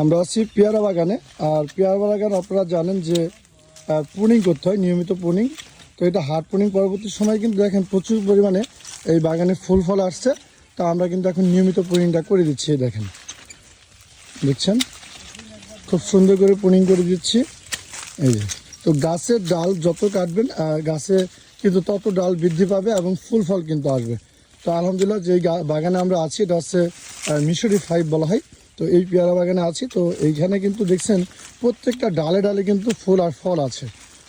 আমরা আছি পেয়ারা বাগানে, আর পেয়ারা বাগান আপনারা জানেন যে পুনিং করতে হয়, নিয়মিত পুনিং তো এটা হার্ড পুনিং পরবর্তী সময় কিন্তু দেখেন প্রচুর পরিমাণে এই বাগানে ফুল ফল আসছে। তো আমরা কিন্তু এখন নিয়মিত পুনিংটা করে দিচ্ছি দেখেন। দেখছেন? খুব সুন্দর করে পুনিং করে দিচ্ছি। এই যে, তো গাছের ডাল যত কাটবেন গাছে কিন্তু তত ডাল বৃদ্ধি পাবে এবং ফুল ফল কিন্তু আসবে। তো আলহামদুলিল্লাহ যে বাগানে আমরা আছি, এটা হচ্ছে মিশরি ফাইভ বলা হয়। তো এই পেয়ারা বাগানে আছি, তো এইখানে কিন্তু দেখছেন প্রত্যেকটা ডালে ডালে কিন্তু ফুল আর ফল আছে।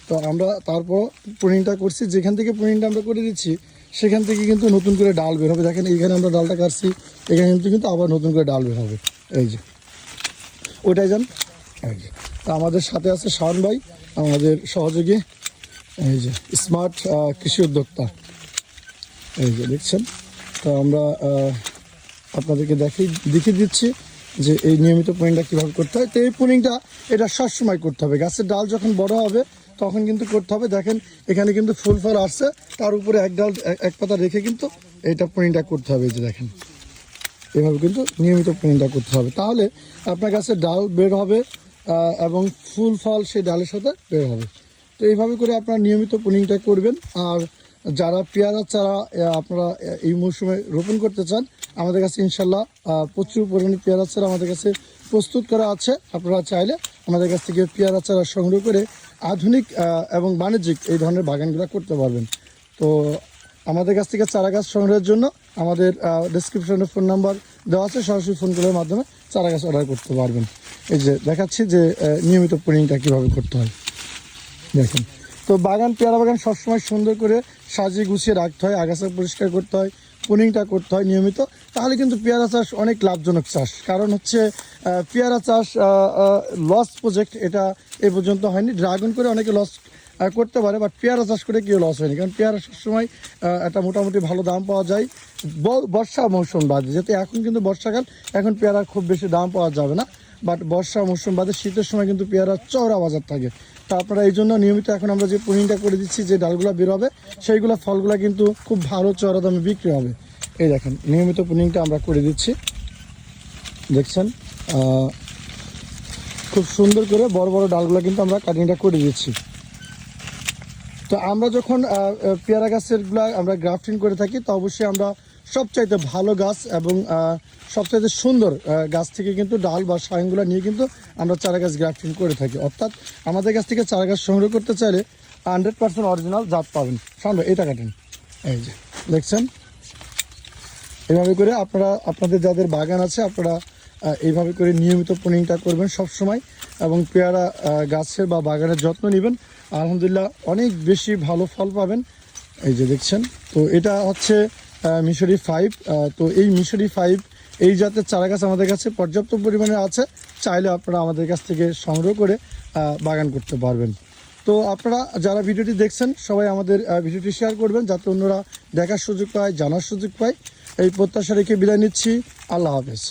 তো আমরা তারপর পুনিংটা করছি, যেখান থেকে পুনিংটা আমরা করে দিচ্ছি, সেখান থেকে কিন্তু নতুন করে ডাল বের হবে। দেখেন এইখানে আমরা ডালটা কাটছি, এখানে কিন্তু কিন্তু আবার নতুন করে ডাল বের হবে। এই যে ওটাই যান। এই যে, তা আমাদের সাথে আছে শাওন ভাই, আমাদের সহযোগী, এই যে স্মার্ট কৃষি উদ্যোক্তা। এই যে, দেখছেন? তো আমরা আপনাদেরকে দেখিয়ে দেখিয়ে দিচ্ছি। যে এই নিয়মিত পুনিংটা কীভাবে করতে হয়, তো এই পুনিংটা এটা সবসময় করতে হবে। গাছের ডাল যখন বড় হবে, তখন কিন্তু করতে হবে। দেখেন, এখানে কিন্তু ফুল ফল আসছে, তার উপরে এক ডাল, এক- পাতা রেখে কিন্তু এটা পুনিংটা করতে হবে। যে দেখেন, এভাবে কিন্তু নিয়মিত প্রিন্টটা করতে হবে। তাহলে আপনার কাছে ডাল বের হবে এবং ফুল ফল সেই ডালের সাথে বের হবে। তো এইভাবে করে আপনারা নিয়মিত পুনিংটা করবেন। আর যারা পেয়ারা চারা আপনারা এই মৌসুমে রোপণ করতে চান, আমাদের কাছে ইনশাল্লাহ প্রচুর পরিমাণে পেয়ারা চারা আমাদের কাছে প্রস্তুত করা আছে। আপনারা চাইলে আমাদের কাছ থেকে পেয়ারা চারা সংগ্রহ করে আধুনিক এবং বাণিজ্যিক এই ধরনের বাগানগুলো করতে পারবেন। তো আমাদের কাছ থেকে চারা গাছ সংগ্রহের জন্য আমাদের ডিসক্রিপশনে ফোন নাম্বার দেওয়া আছে, সরাসরি ফোন কলের মাধ্যমে চারা গাছ অর্ডার করতে পারবেন। এই যে দেখাচ্ছি যে নিয়মিত পুনিংটা কীভাবে করতে হয়। দেখেন। তো বাগান, পেয়ারা বাগান সবসময় সুন্দর করে সাজিয়ে গুছিয়ে রাখতে হয়, আগাছা পরিষ্কার করতে হয়, পুনিংটা করতে হয় নিয়মিত। তাহলে কিন্তু পেয়ারা চাষ অনেক লাভজনক চাষ। কারণ হচ্ছে পেয়ারা চাষ লস প্রজেক্ট এটা এ পর্যন্ত হয়নি। ড্রাগন করে অনেকে লস করতে পারে বাট পেয়ারা চাষ করে কেউ লস হয়নি। কারণ পেয়ারা সবসময় একটা মোটামুটি ভালো দাম পাওয়া যায়। বর্ষা মৌসুম বাদে, যেহেতু এখন কিন্তু বর্ষাকাল, এখন পেয়ারার খুব বেশি দাম পাওয়া যাবে না। বাট বর্ষা মৌসুম বাদে শীতের সময় কিন্তু পেয়ারার চওড়া বাজার থাকে। তো আপনারা এই জন্য নিয়মিত এখন আমরা যে পুনিংটা করে দিচ্ছি, যে ডালগুলো বেরোবে সেইগুলো ফলগুলো কিন্তু খুব ভালো চওড়া দামে বিক্রি হবে। এই দেখেন, নিয়মিত পুনিংটা আমরা করে দিচ্ছি। দেখছেন খুব সুন্দর করে বড় বড় ডালগুলো কিন্তু আমরা কাটিংটা করে দিচ্ছি। তো আমরা যখন পেয়ারা গাছেরগুলো আমরা গ্রাফটিং করে থাকি, তো অবশ্যই আমরা সবচাইতে ভালো গাছ এবং সবচাইতে সুন্দর গাছ থেকে কিন্তু ডাল বা সায়নগুলো নিয়ে কিন্তু আমরা চারা গাছ গ্রাফটিং করে থাকি। অর্থাৎ আমাদের কাছ থেকে চারা গাছ সংগ্রহ করতে চাইলে হান্ড্রেড পার্সেন্ট অরিজিনাল জাত পাবেন। সামনে এটা কাটেন। এই যে, দেখছেন? এভাবে করে আপনারা, আপনাদের যাদের বাগান আছে, আপনারা এইভাবে করে নিয়মিত পুনিংটা করবেন সব সময় এবং পেয়ারা গাছের বা বাগানের যত্ন নেবেন। আলহামদুলিল্লাহ অনেক বেশি ভালো ফল পাবেন। এই যে, দেখছেন? তো এটা হচ্ছে মিশরি ফাইভ তো এই মিশরি ফাইভ এই জাতের চারা গাছ আমাদের কাছে পর্যাপ্ত পরিমাণে আছে। চাইলে আপনারা আমাদের কাছ থেকে সংগ্রহ করে বাগান করতে পারবেন। তো আপনারা যারা ভিডিওটি দেখছেন, সবাই আমাদের ভিডিওটি শেয়ার করবেন যাতে অন্যরা দেখার সুযোগ পায়, জানার সুযোগ পায়। এই প্রত্যাশা রেখে বিদায় নিচ্ছি। আল্লাহ হাফেজ।